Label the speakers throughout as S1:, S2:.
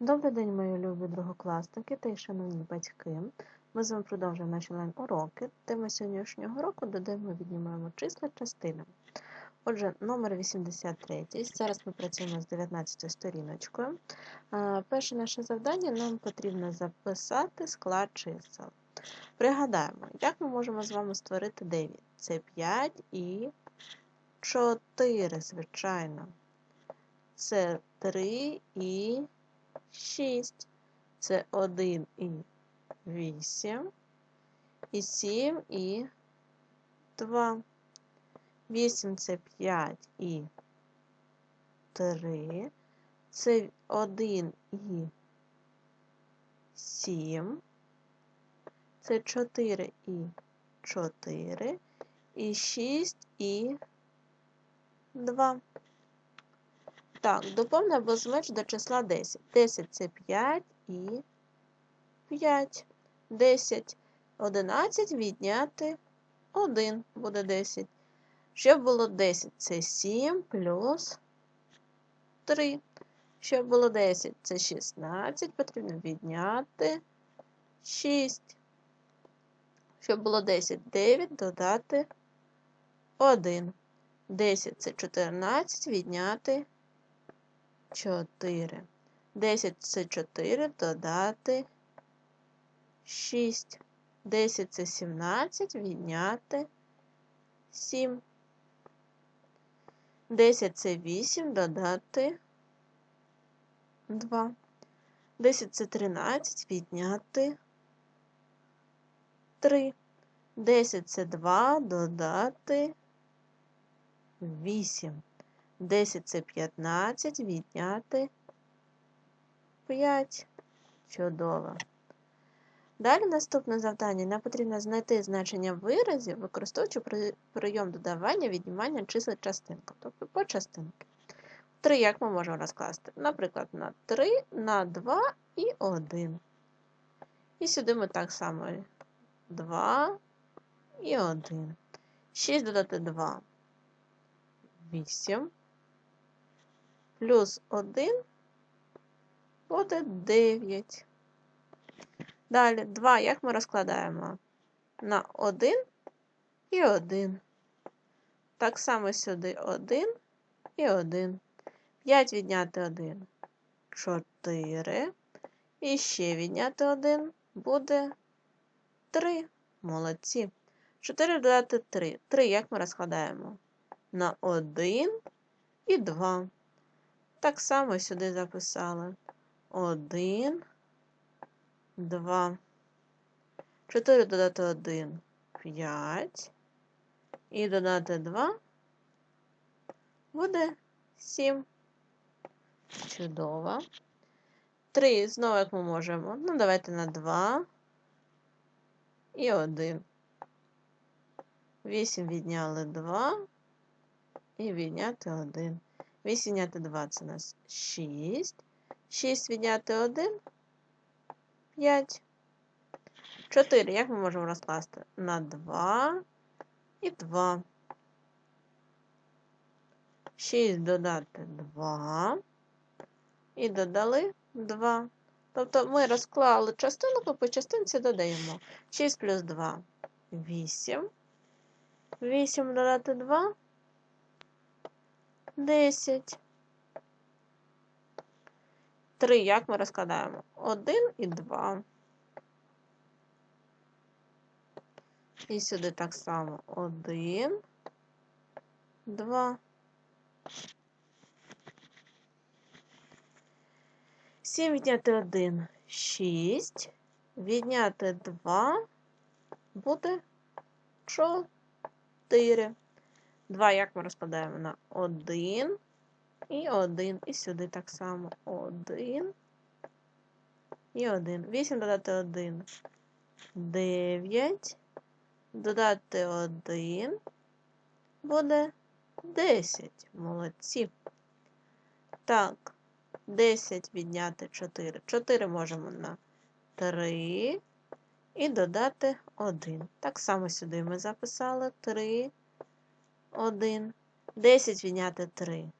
S1: Добрий день, мої любі другокласники та й шановні батьки. Ми з вами продовжуємо наші онлайн-уроки. Тема сьогоднішнього року додаємо віднімаємо числа частинами. Отже, номер 83. Зараз ми працюємо з 19 сторіночкою. Перше наше завдання нам потрібно записати склад чисел. Пригадаємо, як ми можемо з вами створити 9. Це 5 і 4, звичайно. Це 3 і 6. Це 1 і 8. І 7 і 2. 8 це 5 і 3. Це 1 і 7. Це 4 і 4. І 6 і 2. Так, доповни або зменш до числа 10. 10 це 5 і 5. 10. 11 відняти 1 буде 10. Щоб було 10, це 7 плюс 3. Щоб було 10, це 16, потрібно відняти 6. Щоб було 10, 9 додати 1. 10 це 14, відняти 4. 10 це 4 додати 6. 10 це 17 відняти 7. 10 це 8 додати 2. 10 це 13 відняти 3. 10 це 2 додати 8. 10 це 15 відняти 5. Чудово. Далі наступне завдання. Нам потрібно знайти значення виразів, використовуючи прийом додавання, віднімання чисел частинком, тобто по частинки. 3 як ми можемо розкласти? Наприклад, на 3, на 2 і 1. І сюди ми так само 2 і 1. 6 додати 2. 8 плюс 1 буде 9. Далі 2, як ми розкладаємо? На 1 і 1. Так само сюди 1 і 1. 5 відняти 1 4. І ще відняти 1 буде 3. Молодці. 4 додати 3. 3 як ми розкладаємо? На 1 і 2. Так само сюди записали. 1, 2. 4 додати 1 5. І додати 2 буде 7. Чудово. 3 знову як ми можемо. Ну, давайте на 2 і 1. 8 відняли 2 і відняти 1. 8 відняти 2 це у нас 6. 6 відняти 1 5. 4. Як ми можемо розкласти? На 2 і 2. 6 додати 2. І додали 2. Тобто ми розклали частинку, по частинці додаємо. 6 плюс 2 8. 8 додати 2 10. 3 як ми розкладаємо? 1 і 2. І сюди так само 1, 2. 7 відняти 1 6. Відняти 2 буде 4. 2 як ми розкладаємо на 1 і 1. І сюди так само 1 і 1. 8 додати 1 9. Додати 1 буде 10. Молодці. Так, 10 відняти 4. 4 можемо на 3 і додати 1. Так само сюди ми записали 3, 1. 10 відняти 3.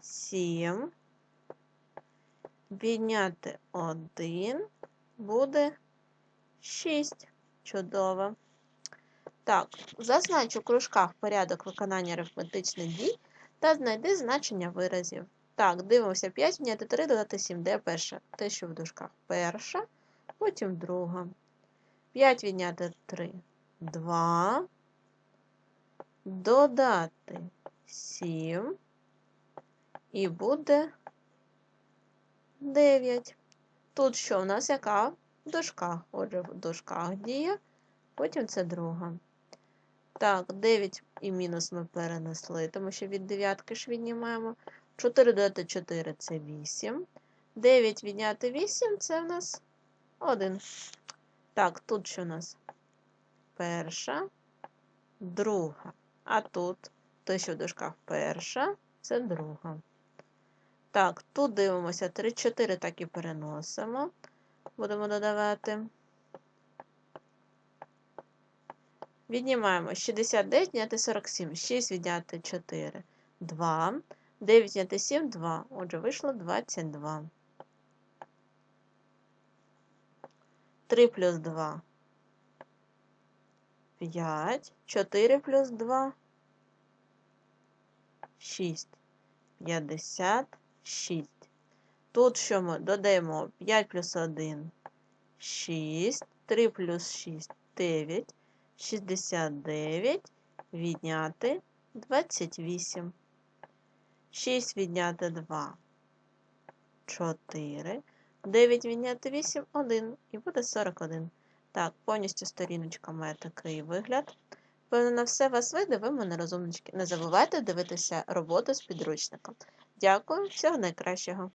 S1: 7. Відняти 1 буде 6. Чудово. Так, зазнач у кружках порядок виконання арифметичних дій та знайди значення виразів. Так, дивимося 5 відняти 3 додати 7. Де перше? Те, що в дужках. Перша, потім друга. 5 відняти 3. 2. Додати 7. І буде 9. Тут що у нас яка? В дужках. Отже, в дужках дія, потім це друга. Так, 9 і мінус ми перенесли, тому що від дев'ятки ж віднімаємо. 4 додати 4 це 8. 9 відняти 8 це в нас 1. Так, тут що у нас? Перша, друга. А тут, те, що в дужках перша, це друга. Так, тут дивимося 3, 4 так і переносимо. Будемо додавати. Віднімаємо 69, відняти 47, 6 відняти 4, 2, 9 відняти 7, 2. Отже, вийшло 22. 3 плюс 2, 5, 4 плюс 2, 6, 56. Тут що ми додаємо 5 плюс 1, 6, 3 плюс 6, 9, 69, відняти 28. 6 відняти 2, 4, 9 відняти 8, 1, і буде 41. Так, повністю сторіночка має такий вигляд. Певно, на все вас вийде, ви мене розумнички. Не забувайте дивитися роботу з підручником. Дякую, всього найкращого.